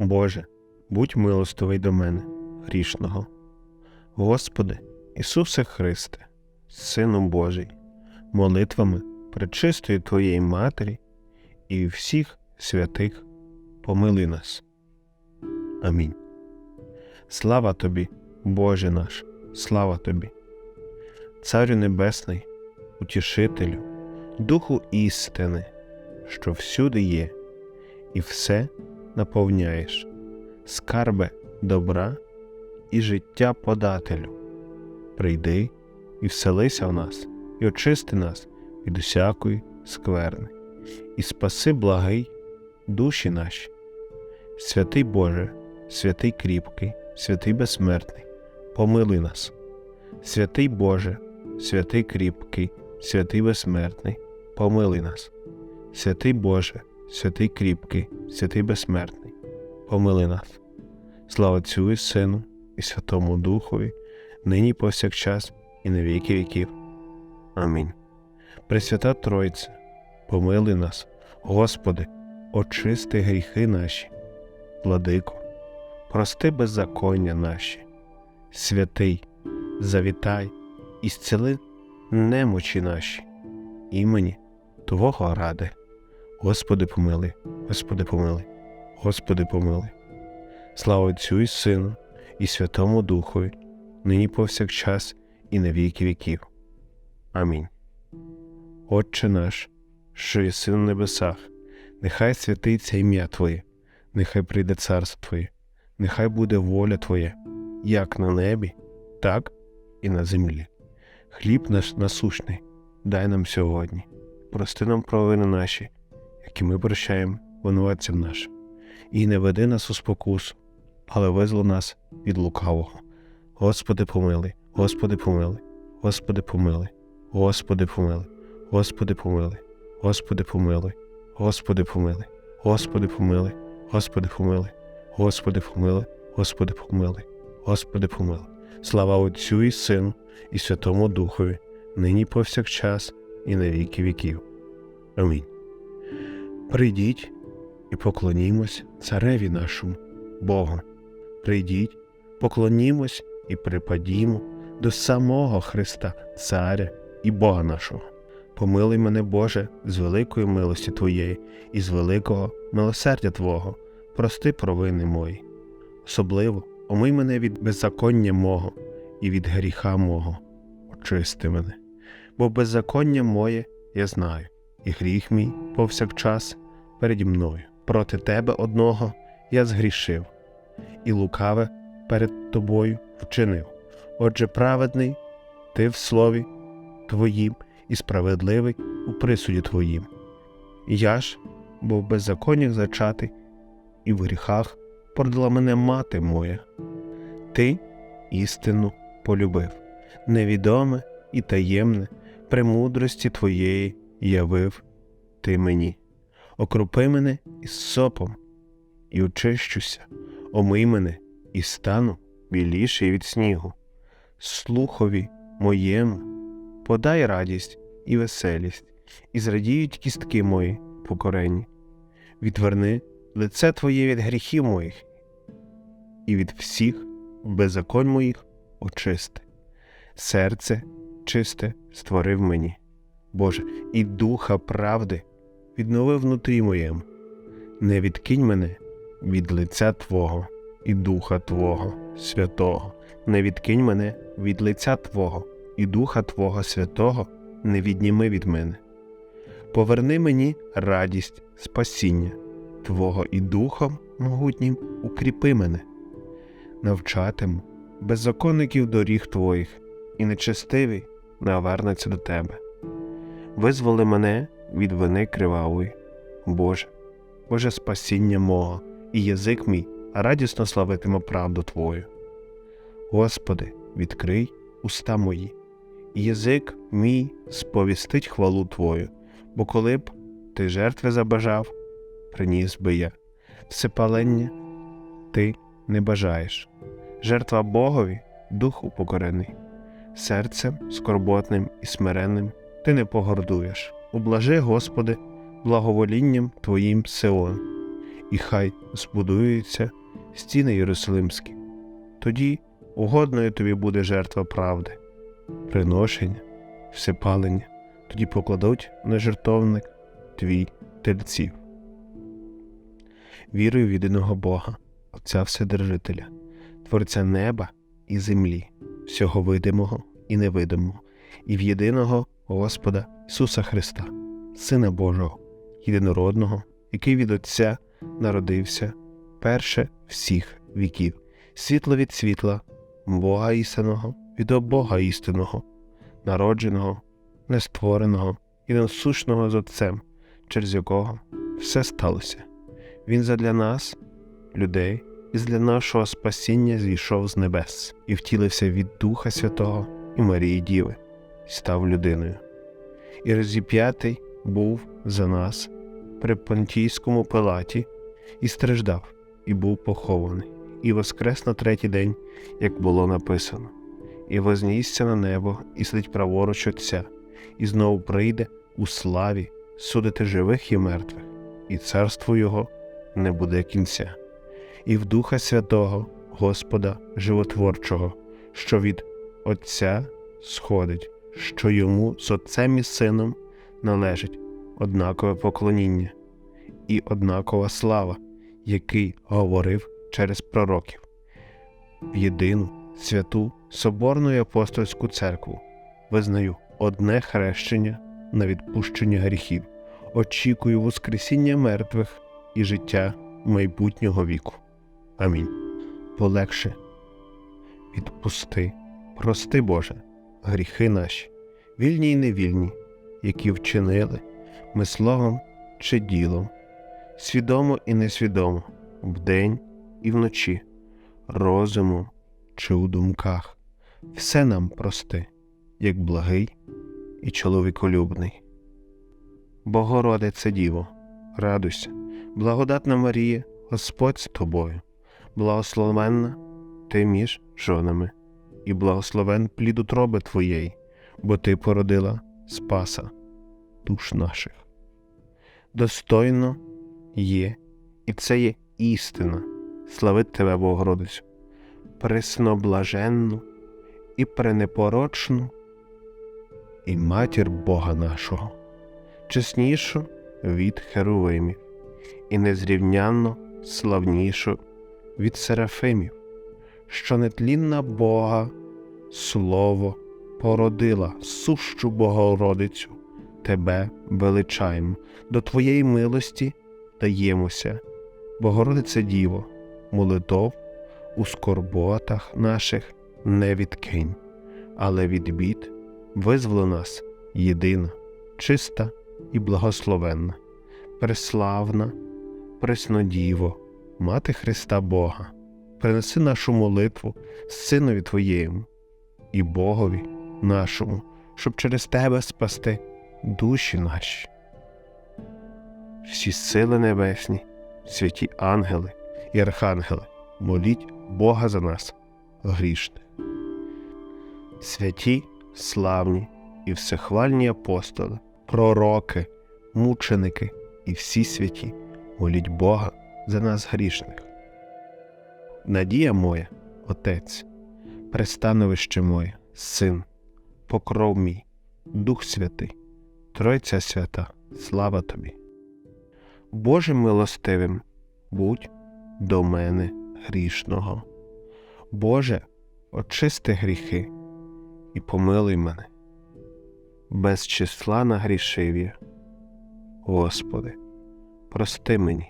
Боже, будь милостивий до мене, грішного. Господи, Ісусе Христе, Сину Божий, молитвами пречистої Твоєї Матері і всіх святих помили нас. Амінь. Слава Тобі, Боже наш, слава Тобі, Царю Небесний, Утішителю, Духу істини, що всюди є, і все наповняєш, скарбе добра і життя подателю. Прийди і вселися в нас, і очисти нас від усякої скверни, і спаси благий душі наші. Святий Боже, святий кріпкий, святий безсмертний, помилуй нас. Святий Боже, святий кріпкий, святий безсмертний, помилуй нас. Святий Боже, святий кріпкий, святий безсмертний, помили нас. Слава Отцю і Сину, і Святому Духові, нині повсякчас, і на віки віків. Амінь. Пресвята Тройце, помили нас, Господи, очисти гріхи наші, владико, прости беззаконня наші, святий, завітай і зціли немочі наші, імені Твого ради. Господи помилуй, Господи помилуй, Господи помилуй. Слава Отцю і Сину, і Святому Духові, нині повсякчас, і на віки віків. Амінь. Отче наш, що єси на небесах, нехай святиться ім'я Твоє, нехай прийде царство Твоє, нехай буде воля Твоя, як на небі, так і на землі. Хліб наш насущний, дай нам сьогодні, прости нам провини наші, які ми прощаємо винуватцям нашим, і не веди нас у спокусу, але визволи нас від лукавого. Господи помилуй, Господи помилуй, Господи помилуй, Господи помилуй, Господи помилуй, Господи помилуй, Господи помилуй, Господи помилуй, Господи помилуй, Господи помилуй, Господи помилуй, Господи помилуй. Слава Отцю і Сину, і Святому Духові, нині повсякчас, і на віки віків. Амінь. Прийдіть і поклонімось цареві нашому, Богу. Прийдіть, поклонімось і припадімо до самого Христа, Царя і Бога нашого. Помилуй мене, Боже, з великої милості Твоєї і з великого милосердя Твого, прости провини мої. Особливо омий мене від беззаконня мого і від гріха мого, очисти мене, бо беззаконня моє я знаю, і гріх мій повсякчас переді мною. Проти тебе одного я згрішив, і лукаве перед тобою вчинив. Отже, праведний ти в слові твоїм і справедливий у присуді твоїм. Я ж, бо в беззаконнях зачатий, і в гріхах породила мене мати моя. Ти істину полюбив, невідоме і таємне, премудрості твоєї явив ти мені. Окрупи мене із сопом, і очищуся, омий мене і стану біліший від снігу. Слухові моєму подай радість і веселість, і зрадіють кістки мої покорені. Відверни лице Твоє від гріхів моїх, і від всіх беззаконь моїх очисти. Серце чисте створив мені, Боже, і духа правди віднови внутрі моєму. Не відкинь мене від лиця Твого і Духа Твого Святого, не відкинь мене від лиця Твого і Духа Твого Святого, не відніми від мене. Поверни мені радість, спасіння Твого і Духом могутнім укріпи мене, навчатиму беззаконників доріг Твоїх, і нечестивий навернеться до Тебе. Визволи мене від вини кривавої, Боже, Боже спасіння мого, і язик мій радісно славитиме правду Твою. Господи, відкрий уста мої, і язик мій сповістить хвалу Твою, бо коли б ти жертви забажав, приніс би я, всепалення ти не бажаєш, жертва Богові дух упокорений, серцем скорботним і смиренним ти не погордуєш. Ублажи, Господи, благоволінням Твоїм Сеон, і хай збудуються стіни Єрусалимські. Тоді угодною тобі буде жертва правди, приношення, всепалення, тоді покладуть на жертовник твій тельців. Вірую в єдиного Бога, Отця Вседержителя, Творця неба і землі, всього видимого і невидимого, і в єдиного Господа Ісуса Христа, Сина Божого, єдинородного, який від Отця народився перше всіх віків, світло від світла, Бога істинного від Бога істинного, народженого, нествореного і насущного з Отцем, через якого все сталося. Він задля нас, людей, і для нашого спасіння зійшов з небес і втілився від Духа Святого і Марії Діви, став людиною. І розіп'ятий був за нас при Понтійському палаті і страждав, і був похований, і воскрес на третій день, як було написано, і вознісся на небо, і сидить праворуч Отця, і знову прийде у славі судити живих і мертвих, і царство Його не буде кінця, і в Духа Святого, Господа Животворчого, що від Отця сходить, що йому з Отцем і Сином належить однакове поклоніння і однакова слава, який говорив через пророків, в єдину святу Соборну і апостольську церкву визнаю одне хрещення на відпущення гріхів, очікую Воскресіння мертвих і життя майбутнього віку. Амінь. Полегше відпусти, прости, Боже, гріхи наші, вільні й невільні, які вчинили ми словом чи ділом, свідомо і несвідомо, вдень і вночі, розумом чи у думках. Все нам прости, як благий і чоловіколюбний. Богородице Діво, радуйся, благодатна Марія, Господь з тобою, благословенна ти між жонами, і благословен плід утроби Твоєї, бо Ти породила Спаса душ наших. Достойно є, і це є істина, славить Тебе, Богородицю, пресноблаженну і пренепорочну, і матір Бога нашого, чеснішу від Херувимів, і незрівнянно славнішу від Серафимів, що нетлінна Бога Слово породила. Сущу Богородицю, Тебе величаємо, до Твоєї милості даємося, Богородице Діво, молитов у скорботах наших не відкинь, але від бід визволи нас єдина, чиста і благословенна, преславна, преснодіво, Мати Христа Бога, принеси нашу молитву Синові Твоєму і Богові нашому, щоб через Тебе спасти душі наші. Всі сили небесні, святі ангели і архангели, моліть Бога за нас, грішних. Святі, славні і всехвальні апостоли, пророки, мученики і всі святі, моліть Бога за нас грішних. Надія моя, Отець, пристановище моє, Син, покров мій, Дух Святий, Тройця свята, слава тобі. Боже милостивим, будь до мене грішного. Боже, очисти гріхи і помилуй мене. Без числа нагрішив я. Господи, прости мені